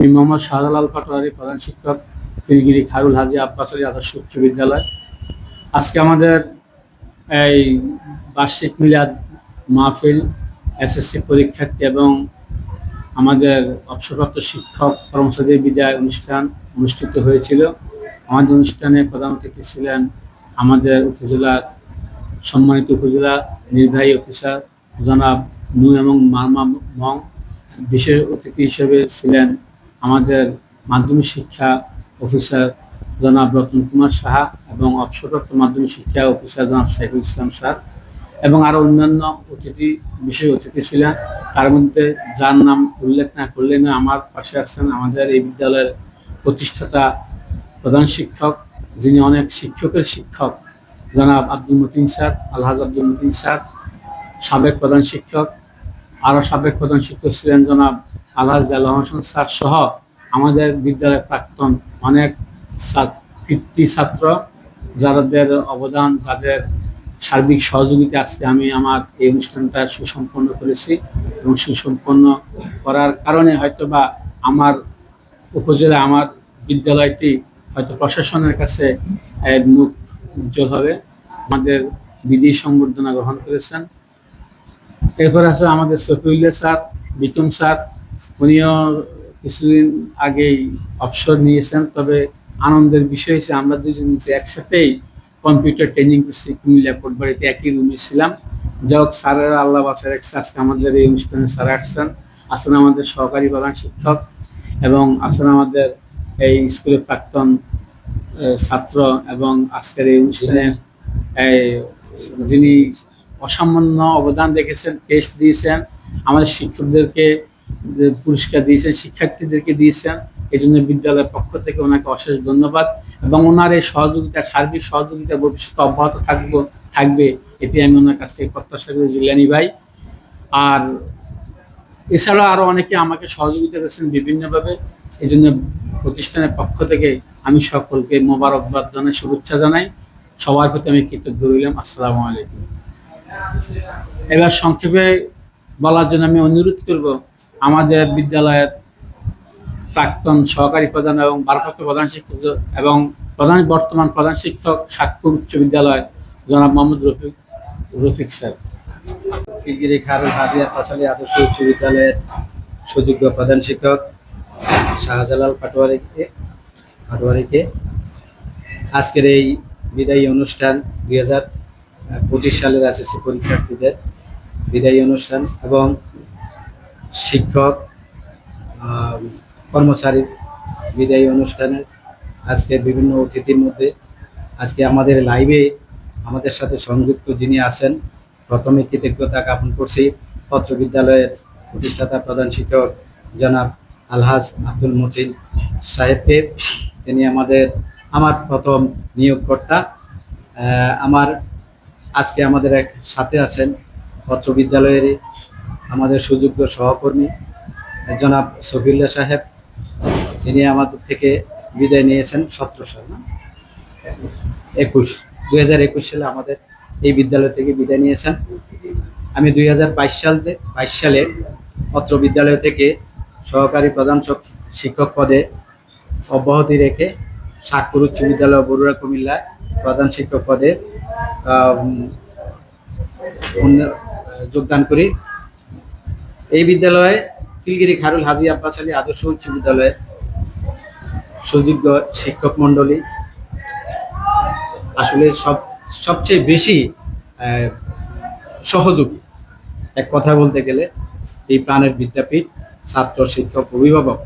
আমি মোহাম্মদ শাহজালাল পাটোয়ারি, প্রধান শিক্ষক পিলগিরি খারুল হাজি আব্বাস আদর্শ উচ্চ বিদ্যালয়। আজকে আমাদের এই বার্ষিক মিলাদ মাহফিল, এসএসসি পরীক্ষার্থী এবং আমাদের অবসরপ্রাপ্ত শিক্ষক কর্মচারীদের বিদায় অনুষ্ঠান অনুষ্ঠিত হয়েছিল। আমাদের অনুষ্ঠানে প্রধান অতিথি ছিলেন আমাদের উপজেলার সম্মানিত উপজেলা নির্বাহী অফিসার জনাব নু এবং মারমা মং। বিশেষ অতিথি হিসেবে ছিলেন আমাদের মাধ্যমিক শিক্ষা অফিসার জনাব রতন কুমার সাহা এবং অবসরপ্রাপ্ত মাধ্যমিক শিক্ষা অফিসার জনাব সাইফুল ইসলাম স্যার এবং আরও অন্যান্য অতিথি, বিশেষ অতিথি ছিলেন। তার মধ্যে যার নাম উল্লেখ না করলে না আমার পাশে আছেন আমাদের এই বিদ্যালয়ের প্রতিষ্ঠাতা প্রধান শিক্ষক, যিনি অনেক শিক্ষকের শিক্ষক, জনাব আব্দুল মতিন স্যার, আলহাজ আব্দুল মতিন স্যার, সাবেক প্রধান শিক্ষক আরও সাবেক প্রধান শিক্ষক ছিলেন জনাব আলহাজ হোসেন স্যার সহ আমাদের বিদ্যালয়ের প্রাক্তন অনেক কৃতি ছাত্র যাদের অবদান, যাদের সার্বিক সহযোগিতা আজকে আমি আমার এই অনুষ্ঠানটা সুসম্পন্ন করেছি এবং সুসম্পন্ন করার কারণে হয়তো বা আমার উপজেলা, আমার বিদ্যালয়টি হয়তো প্রশাসনের কাছে মুখ উজ্জ্বল হবে। আমাদের বিধি সংবর্ধনা গ্রহণ করেছেন। এরপর আছে আমাদের সফিউল্লাহ স্যার, বিক্রম স্যার উনিও কিছুদিন আগেই অবসর নিয়েছেন, তবে আনন্দের বিষয় হচ্ছে আমরা দুজন একসাথেই কম্পিউটার ট্রেনিং করছি, কুমিল্লা কোটবাড়িতে একই রুমে ছিলাম। যাই হোক, স্যারের আল্লাহ বাসায় রাখছে, আজকে আমাদের এই অনুষ্ঠানে স্যার আসছেন। আসেন আমাদের সহকারী প্রধান শিক্ষক এবং আসেন আমাদের এই স্কুলের প্রাক্তন ছাত্র এবং আজকের এই অনুষ্ঠানে যিনি অসামান্য অবদান রেখেছেন টেস্ট দিয়েছেন। আমাদের শিক্ষকদেরকে পুরস্কার দিয়েছেন, শিক্ষার্থীদেরকে দিয়েছেন। এই জন্য বিদ্যালয়ের পক্ষ থেকে ওনাকে অশেষ ধন্যবাদ এবং ওনার এই সহযোগিতা, সার্বিক সহযোগিতা ভবিষ্যতে অব্যাহত থাকব, থাকবে, এটি আমি ওনার কাছ থেকে প্রত্যাশা করি জিলানি ভাই। আর এছাড়া আরও অনেকে আমাকে সহযোগিতা করেছেন বিভিন্নভাবে। এই জন্য প্রতিষ্ঠানের পক্ষ থেকে আমি সকলকে মোবারকবাদ জানাই, শুভেচ্ছা জানাই। সবার প্রতি আমি কৃতজ্ঞ রইলাম। আসসালামু আলাইকুম। এবার সংক্ষেপে বলার জন্য আমি অনুরোধ করব আমাদের বিদ্যালয়ের প্রাক্তন সহকারী প্রধান এবং ভারপ্রাপ্ত প্রধান শিক্ষক এবং প্রধান বর্তমান প্রধান শিক্ষক সাতপুর উচ্চ বিদ্যালয় জনাব মোহাম্মদ রফিক রফিক স্যার। ফিলগিরি খারুল হাদিয়া পাশালী আদর্শ উচ্চ বিদ্যালয়ের সুযোগ্য প্রধান শিক্ষক শাহজালাল পাটোয়ারিকে পাটোয়ারিকে। আজকের এই বিদায়ী অনুষ্ঠান দুই হাজার পঁচিশ সালের এসএসসি পরীক্ষার্থীদের বিদায়ী অনুষ্ঠান এবং শিক্ষক কর্মচারীর বিদায়ী অনুষ্ঠানের আজকে বিভিন্ন অতিথির মধ্যে আজকে আমাদের লাইভে আমাদের সাথে সংযুক্ত যিনি আছেন, প্রথমে কৃতজ্ঞতা জ্ঞাপন করছি। পত্র বিদ্যালয়ের প্রতিষ্ঠাতা প্রধান শিক্ষক জনাব আলহাজ আব্দুল মতিন সাহেবকে। তিনি আমাদের, আমার প্রথম নিয়োগকর্তা। আমার, আজকে আমাদের এক সাথে আছেন পত্র বিদ্যালয়ের আমাদের সুযোগ্য সহকর্মী, জনাব সফিল্লা সাহেব, তিনি আমাদের থেকে বিদায় নিয়েছেন সতেরো সাল, না? একুশ, দুই হাজার একুশ সালে আমাদের এই বিদ্যালয় থেকে বিদায় নিয়েছেন। আমি দুই হাজার বাইশ সাল বাইশ সালে অত্র বিদ্যালয় থেকে সহকারী প্রধান শিক্ষক পদে অব্যাহতি রেখে সাতপুর উচ্চ বিদ্যালয় বরুড়া কুমিল্লায় প্রধান শিক্ষক পদে যোগদান করি। এই বিদ্যালয়ে ফিলগিরি খারুল হাজি আব্বাস আলী আদর্শ উচ্চ বিদ্যালয়ের সুযোগ্য শিক্ষক মণ্ডলী। আসলে সব, সবচেয়ে বেশি সহযোগী। এক কথা বলতে গেলে, এই প্রাণের বিদ্যাপীঠ ছাত্র শিক্ষক অভিভাবক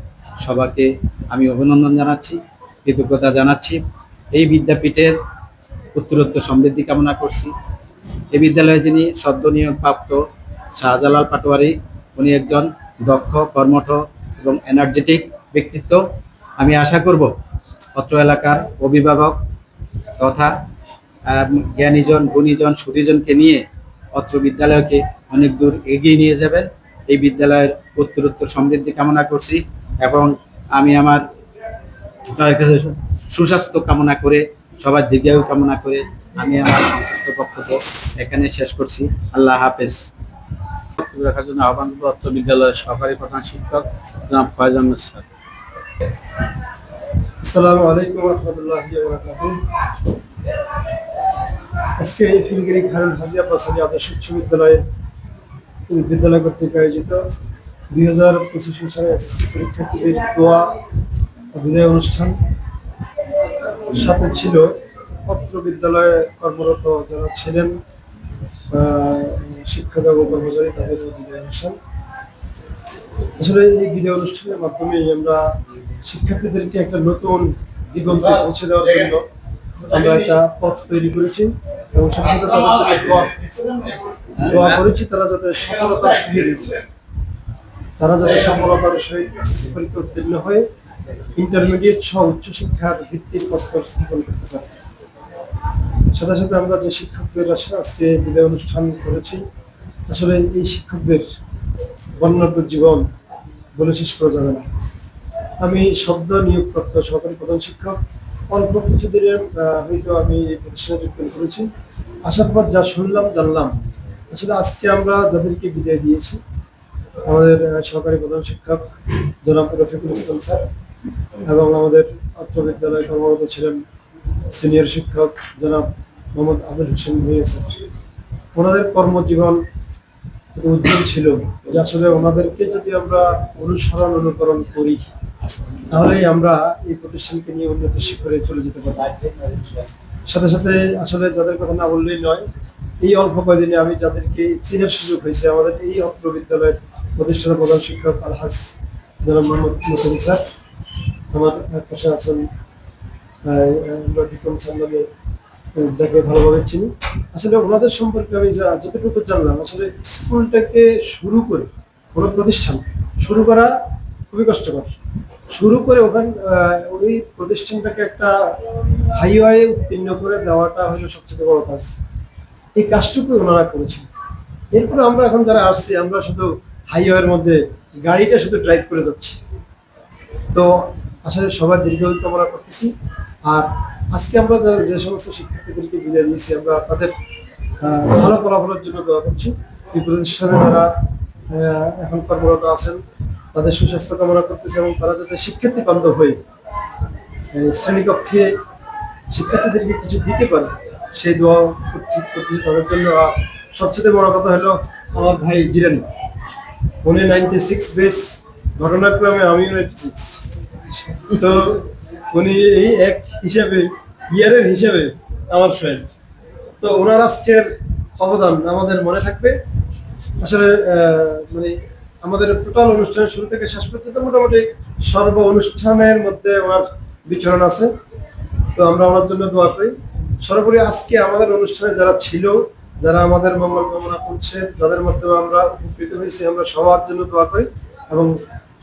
সবাইকে আমি অভিনন্দন জানাচ্ছি, কৃতজ্ঞতা জানাচ্ছি। এই বিদ্যাপীঠের উত্তরোত্তর সমৃদ্ধি কামনা করছি। এই বিদ্যালয়ে যিনি সদ্য নিয়োগপ্রাপ্ত শাহজালাল পাটোয়ারি উনি একজন দক্ষ, কর্মঠ এবং এনার্জেটিক ব্যক্তিত্ব। আমি আশা করব অত্র এলাকার অভিভাবক তথা জ্ঞানীজন, গুণীজন, সুধীজনকে নিয়ে অত্র বিদ্যালয়কে অনেক দূর এগিয়ে নিয়ে যাবেন। এই বিদ্যালয়ের উত্তরোত্তর সমৃদ্ধি কামনা করছি এবং আমি আমার কাছে সুস্বাস্থ্য কামনা করে, সবার দীর্ঘায়ু কামনা করে আমি আমার সংক্ষিপ্ত এখানে শেষ করছি। আল্লাহ হাফেজ। বক্তব্য রাখার জন্য আহ্বান বিদ্যালয়ের সহকারী প্রধান শিক্ষক জনাব ফয়েজ আহমেদ স্যার। আসসালামু আলাইকুম রহমতুল্লাহি আজকে ফিলগিরি খারুল হাজিয়া আদর্শ উচ্চ বিদ্যালয়ের বিদ্যালয় কর্তৃক আয়োজিত দুই হাজার পঁচিশ সালে এসএসসি পরীক্ষার্থীদের দোয়া বিদায় অনুষ্ঠান। সাথে ছিল পত্র বিদ্যালয়ে কর্মরত যারা ছিলেন শিক্ষক এবং কর্মচারী তাদের বিদায় অনুষ্ঠান। আসলে এই বিদায় অনুষ্ঠানের মাধ্যমে আমরা শিক্ষার্থীদেরকে একটা নতুন দিগন্তে পৌঁছে দেওয়ার জন্য আমরা একটা পথ তৈরি করেছি এবং দোয়া- করেছি, তারা যাতে সফলতার সহিত তারা যাতে সফলতার সহিত পরীক্ষা উত্তীর্ণ হয়ে ইন্টারমিডিয়েট সহ উচ্চশিক্ষার ভিত্তির প্রস্তর স্থাপন করতে পারে। সাথে সাথে আমরা যে শিক্ষকদের আজকে বিদায় অনুষ্ঠান করেছি আসলে এই শিক্ষকদের বর্ণাঢ্য জীবন বলে শেষ করা যাবে না। আমি শব্দ নিয়োগপ্রাপ্ত সহকারী প্রধান শিক্ষক অল্প কিছুদিনের আহ, হয়তো আমি এই প্রতিষ্ঠানে যোগদান করেছি। আসার পর যা শুনলাম জানলাম। আসলে আজকে আমরা যাদেরকে বিদায় দিয়েছি আমাদের সহকারী প্রধান শিক্ষক জনাব রফিকুল ইসলাম স্যার এবং আমাদের অত্র বিদ্যালয়ে কর্মরত ছিলেন সিনিয়র শিক্ষক জনাব মোহাম্মদ আবুল হোসেন ভুঁইয়া স্যার। ওনাদের কর্মজীবন উজ্জ্বল ছিল যে আসলে ওনাদেরকে যদি আমরা অনুসরণ অনুকরণ করি, তাহলেই আমরা এই প্রতিষ্ঠানকে নিয়ে উন্নত শিখরে চলে যেতে পারি সাথে সাথে আসলে যাদের কথা না বললেই নয়, এই অল্প কয়দিনে আমি যাদেরকে চিনের সুযোগ হয়েছে, আমাদের এই অত্র বিদ্যালয়ের প্রতিষ্ঠানের প্রধান শিক্ষক আলহাজ জনাব মোহাম্মদ মোসেন স্যার, আমার পাশে আছেন যাকে ভালোভাবে চিনি। আসলে ওনাদের সম্পর্কে আমি যা, যতটুকু জানলাম, আসলে স্কুলটাকে শুরু করে কোনো প্রতিষ্ঠান, শুরু করা খুবই কষ্টকর। শুরু করে ওখান ওই প্রতিষ্ঠানটাকে একটা হাইওয়ে উত্তীর্ণ করে দেওয়াটা হলো সবচেয়ে বড় কাজ। এই কাজটুকু ওনারা করেছেন। এরপরে আমরা এখন যারা আসছি, আমরা শুধু হাইওয়ের মধ্যে গাড়িটা শুধু ড্রাইভ করে যাচ্ছি। তো আসলে সবার দীর্ঘায়ু কামনা করতেছি। আর আজকে আমরা যা- সমস্ত শিক্ষার্থীদেরকে বিদায় দিয়েছি আমরা তাদের ভালো ফলাফলের জন্য দোয়া করছি। এই প্রতিষ্ঠানে যারা এখন কর্মরত আছেন, তাদের সুস্বাস্থ্য কামনা করতেছে এবং তারা যাতে শিক্ষার্থী বান্ধব হয়ে শ্রেণীকক্ষে শিক্ষার্থীদেরকে কিছু দিতে পারে, সেই দোয়া করছি, করতেছি তাদের জন্য। সবচেয়ে বড় কথা হলো আমার ভাই জিরেন। উনি নাইনটি সিক্স বেস ঘটনাক্রমে আমিও নাইনটি সিক্স তো উনি এই এক হিসাবে, ইয়ারের হিসাবে আমার ফ্রেন্ড তো ওনার আজকের অবদান আমাদের মনে থাকবে। আসলে মানে আমাদের টোটাল অনুষ্ঠানের শুরু থেকে শেষ পর্যন্ত মোটামুটি সর্ব অনুষ্ঠানের মধ্যে ওনার বিচরণ আছে। তো আমরা ওনার জন্য দোয়া করি। সর্বোপরি আজকে আমাদের অনুষ্ঠানে যারা ছিল, যারা আমাদের মঙ্গল কামনা করছে যাদের মাধ্যমে আমরা উপকৃত হয়েছি, আমরা সবার জন্য দোয়া করি এবং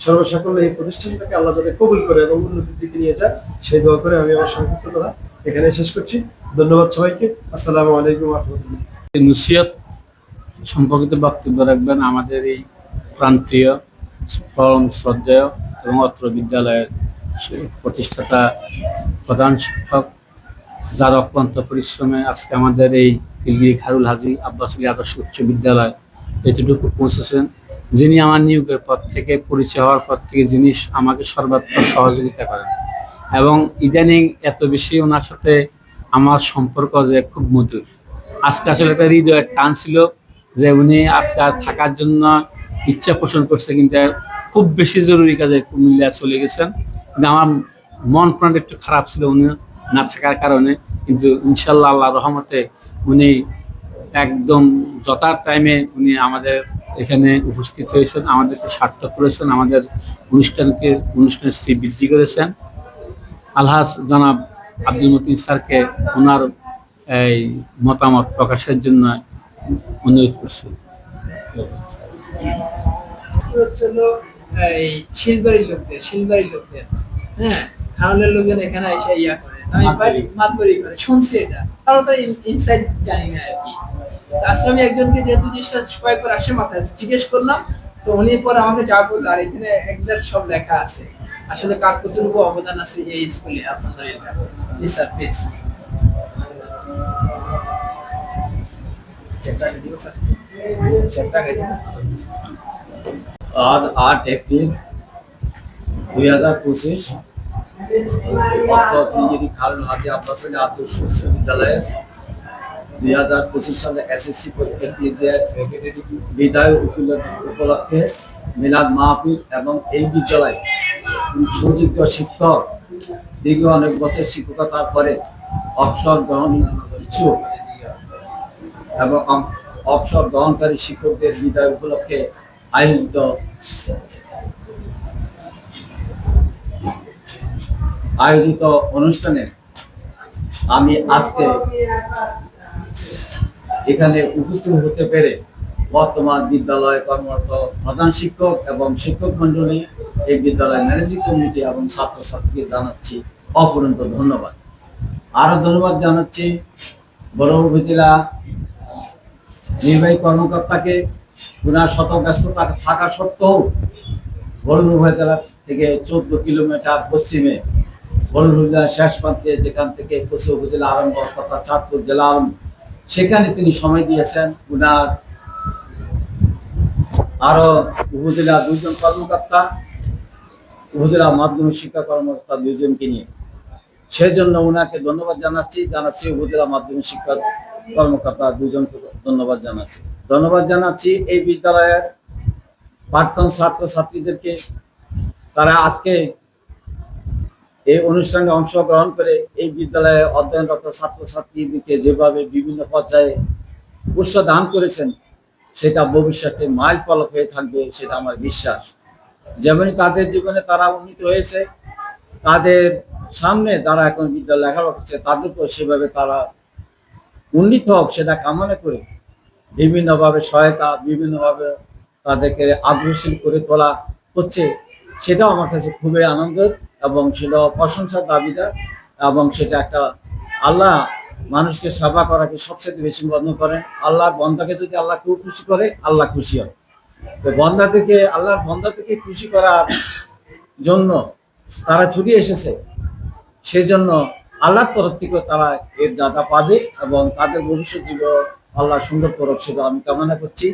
সর্বসাকল্যে এই প্রতিষ্ঠানটাকে আল্লাহ যাতে কবুল করে এবং উন্নতির দিকে নিয়ে যায়, সেই দোয়া করে আমি আমার সংক্ষিপ্ত কথা এখানে শেষ করছি। ধন্যবাদ সবাইকে। আসসালামু আলাইকুম রহমতুল্লাহ। সম্পর্কিত বক্তব্য রাখবেন আমাদের এই প্রান্তীয় পরম শ্রদ্ধেয় এবং অত্র বিদ্যালয়ের প্রতিষ্ঠাতা প্রধান শিক্ষক যার অক্লান্ত পরিশ্রমে আজকে আমাদের এই কিলগিরি খারুল হাজি আব্বাসুল আদর্শ উচ্চ বিদ্যালয় এতটুকু পৌঁছেছেন। যিনি আমার নিয়োগের পর থেকে পরিচয় হওয়ার পর থেকে যিনি আমাকে সর্বাত্মক সহযোগিতা করেন। এবং ইদানিং এত বেশি ওনার সাথে আমার সম্পর্ক যে খুব মধুর। আজকে আসলে একটা হৃদয়ের টান ছিল যে উনি আজকে থাকার জন্য ইচ্ছা পোষণ করছে, কিন্তু খুব বেশি জরুরি কাজে কুমিল্লা চলে গেছেন। কিন্তু আমার মন প্রাণ একটু খারাপ ছিল উনি না থাকার কারণে। কিন্তু ইনশাল্লাহ আল্লাহ রহমতে উনি একদম যথার টাইমে উনি আমাদের এখানে উপস্থিত হয়েছেন আমাদেরকে সার্থক করেছেন আমাদের অনুষ্ঠানকে অনুষ্ঠানের শ্রী বৃদ্ধি করেছেন। আলহাজ জনাব আব্দুল মতিন স্যারকে ওনার এই মতামত প্রকাশের জন্য অনুরোধ করছি। এই শিলবাড়ির লোকদের শিলবাড়ির লোকদের হ্যাঁ? খাওয়ানোর লোকজন এখানে এসে ইয়া করে আমি মাতবরি। মাতবরি করে শুনছি এটা। তারা তো ইনসাইড জানি না আর কি। আজকে আমি একজনকে যেহেতু জিনিসটা কয়েকবার আসে মাথায় জিজ্ঞেস করলাম, তো উনি পরে আমাকে যা বলল, আর এখানে একজাক্ট সব লেখা আছে। আসলে কার কতটুকু অবদান আছে এই স্কুলে? আপনাদের জি স্যার প্লিজ আজ আট এপ্রিল দুই হাজার পঁচিশ। খারুল হাজি আব্বাস আদর্শ বিশ্ববিদ্যালয়ের দুই হাজার পঁচিশ সালে এসএসসি পরীক্ষার্থীদের বিদায় উপল- উপলক্ষে মিলাদ মাহফিল এবং এই বিদ্যালয়ে সুযোগ্য শিক্ষক। দীর্ঘ অনেক বছর শিক্ষকতার পরে অবসর গ্রহণ ইচ্ছুক এবং অবসর গ্রহণকারী শিক্ষকদের বিদায় উপলক্ষে আয়োজিত আয়োজিত অনুষ্ঠানে আমি আজকে এখানে উপস্থিত হতে পেরে বর্তমান বিদ্যালয়ে কর্মরত প্রধান শিক্ষক এবং শিক্ষক মন্ডলী এই বিদ্যালয় ম্যানেজিং কমিটি এবং ছাত্রছাত্রীকে জানাচ্ছি অপরন্ত ধন্যবাদ। আরও ধন্যবাদ জানাচ্ছি বড় উপজেলা নির্বাহী কর্মকর্তাকে। ওনার শত ব্যস্ততা থাকা সত্ত্বেও বড় উপজেলা থেকে চোদ্দ কিলোমিটার পশ্চিমে বড় উপজেলার শেষ প্রান্তে যেখান থেকে কোচি উপজেলা আরম্ভ তথা চাঁদপুর জেলা আরম্ভ সেখানে তিনি সময় দিয়েছেন। উনার আরও উপজেলা দুইজন কর্মকর্তা, উপজেলা মাধ্যমিক শিক্ষা কর্মকর্তা দুইজনকে নিয়ে। সেই জন্য উনাকে ধন্যবাদ জানাচ্ছি জানাচ্ছি উপজেলা মাধ্যমিক শিক্ষা কর্মকর্তা দুজনকে ধন্যবাদ জানাচ্ছি। ধন্যবাদ জানাচ্ছি এই বিদ্যালয়ের প্রাক্তন ছাত্র ছাত্রীদেরকে তারা আজকে এই অনুষ্ঠানে অংশগ্রহণ করে এই বিদ্যালয়ে অধ্যয়নরত ছাত্রছাত্রীদেরকে যেভাবে বিভিন্ন পর্যায়ে উৎস দান করেছেন, সেটা ভবিষ্যতে মাইল ফলক হয়ে থাকবে, সেটা আমার বিশ্বাস। যেমনই তাদের জীবনে তারা উন্নীত হয়েছে, তাদের সামনে যারা এখন বিদ্যালয় লেখাপড়া করছে তাদেরকেও সেভাবে তারা উন্নীত হোক, সেটা কামনা করে বিভিন্নভাবে সহায়তা, বিভিন্নভাবে তাদেরকে আগ্রহশীল করে তোলা হচ্ছে, সেটাও আমার কাছে খুবই আনন্দের। এবং সেটা প্রশংসার দাবিদার এবং সেটা একটা আল্লাহ মানুষকে সেবা করাকে সবচেয়ে বেশি বন্ধ করেন আল্লাহর বন্দাকে যদি আল্লাহ কেউ খুশি করে, আল্লাহ খুশি হবে। তো বন্দা থেকে, আল্লাহর বন্দা থেকে খুশি করার জন্য তারা ছুটি এসেছে। সেই জন্য আল্লাহর তরফ থেকে তারা এর জাদা পাবে এবং তাদের ভবিষ্যৎ জীবন আল্লাহ সুন্দর করুক সেটা আমি কামনা করছি।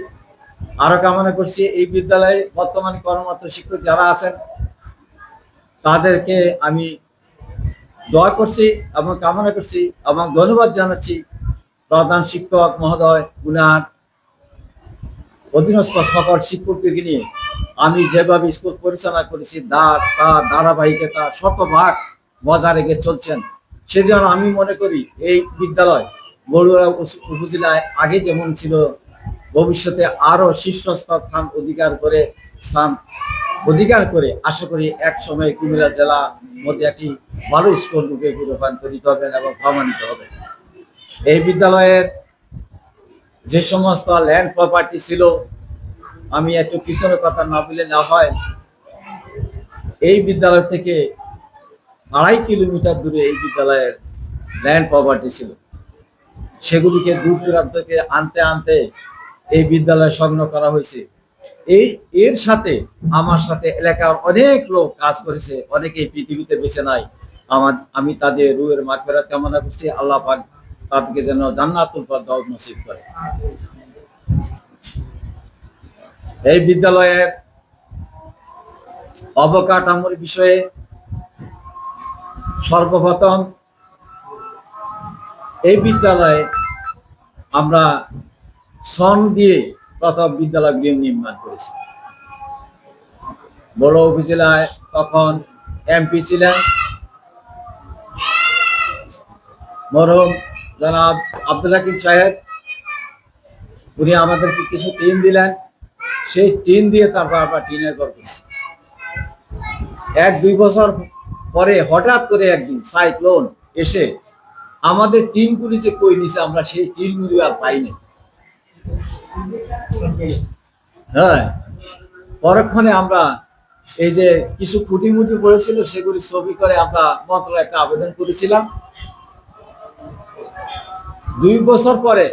আরও কামনা করছি এই বিদ্যালয়ে বর্তমানে কর্মরত শিক্ষক যারা আছেন তাদেরকে আমি দোয়া করছি এবং কামনা করছি এবং ধন্যবাদ জানাচ্ছি প্রধান শিক্ষক মহোদয়, উনার অধীনস্থ সকল শিক্ষকদেরকে নিয়ে। আমি যেভাবে স্কুল পরিচালনা করেছি তার তার ধারাবাহিকতা, শতভাগ বজায় রেখে চলছেন, সেজন্য আমি মনে করি এই বিদ্যালয় বড়ুয়া উপজেলায় আগে যেমন ছিল, ভবিষ্যতে আরও শীর্ষস্থান স্থান অধিকার করে স্থান অধিকার করে আশা করি এক সময় কুমিল্লা জেলা মধ্যে একটি ভালো স্কুল রূপে রূপান্তরিত হবেন এবং প্রমাণিত হবে এই বিদ্যালয়ের যে সমস্ত ল্যান্ড প্রপার্টি ছিল, আমি একটু পিছনের কথা না বলে না হয়, এই বিদ্যালয় থেকে আড়াই কিলোমিটার দূরে এই বিদ্যালয়ের ল্যান্ড প্রপার্টি ছিল। সেগুলিকে দূর দূরান্ত থেকে আনতে আনতে এই বিদ্যালয় সংগ্রহ করা হয়েছে। এই, এর সাথে আমার সাথে এলাকার অনেক লোক কাজ করেছে, অনেকেই পৃথিবীতে বেঁচে নাই। আমার, আমি তাদের রুয়ের মাঠফেরা কামনা করছি, আল্লাহ পাক তাদেরকে যেন জান্নাতুল পর্দাও নসিব করে। এই বিদ্যালয়ের অবকাঠামোর বিষয়ে সর্বপ্রথম এই বিদ্যালয়ে আমরা শ্রম দিয়ে প্রথম বিদ্যালয় গৃহ নির্মাণ করেছি। বড় উপজেলায় তখন এমপি ছিলেন। মরহম জনাব আব্দুল হাকিম সাহেব, উনি আমাদেরকে কিছু টিন দিলেন। সেই টিন দিয়ে তারপর আমরা টিনের ঘর করছি। এক দুই বছর পরে হঠাৎ করে একদিন সাইক্লোন এসে আমাদের টিনগুলি যে কই নিছে, আমরা সেই টিনগুলি আর পাইনি। হ্যাঁ পরক্ষণে আমরা এই যে কিছু খুঁটি মুটি পড়েছিল সেগুলি ছবি করে আমরা মন্ত্রণালয়ে একটা আবেদন করেছিলাম। দুই বছর পরে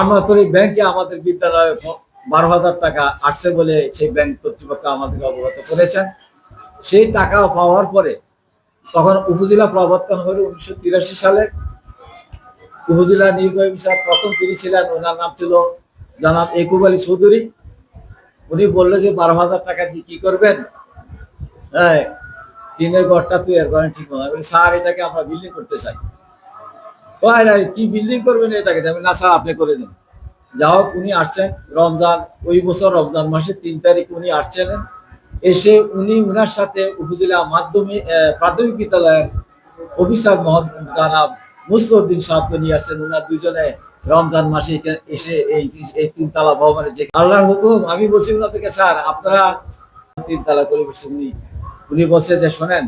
আমরা ব্যাংকে আমাদের বিদ্যালয়ে বারো হাজার টাকা আসছে বলে সেই ব্যাংক কর্তৃপক্ষ আমাদেরকে অবগত করেছেন। সেই টাকা পাওয়ার পরে তখন উপজেলা প্রবর্তন হলো উনিশশো তিরাশি সালে। উপজেলা নির্বাহী বিষয় প্রথম তিনি ছিলেন, ওনার নাম ছিল জানাব একুব আলী চৌধুরী। উনি বলল যে, বারো হাজার টাকা দিয়ে কি করবেন? হ্যাঁ টিনের ঘরটা তৈরি করেন ঠিক মতো স্যার, এটাকে আমরা বিল্ডিং করতে চাই। কি বিল্ডিং করবেন এটাকে? আমি না, স্যার, আপনি করে দিন। যা হোক, উনি আসছেন রমজান, ওই বছর রমজান মাসের তিন তারিখ উনি আসছিলেন এসে উনি উনার সাথে উপজেলা মাধ্যমিক প্রাথমিক বিদ্যালয়ের অফিসার মহম্মদ জানাব মুসলুদ্দিন সাহেবকে নিয়ে আসছেন। ওনার দুজনে রমজান মাসে এসে এই এই তিনতলা ভবনে যে আল্লাহর হুকুম, আমি বলছি ওনাদেরকে স্যার, আপনারা তিনতলা করে উনি উনি বলছে যে, শোনেন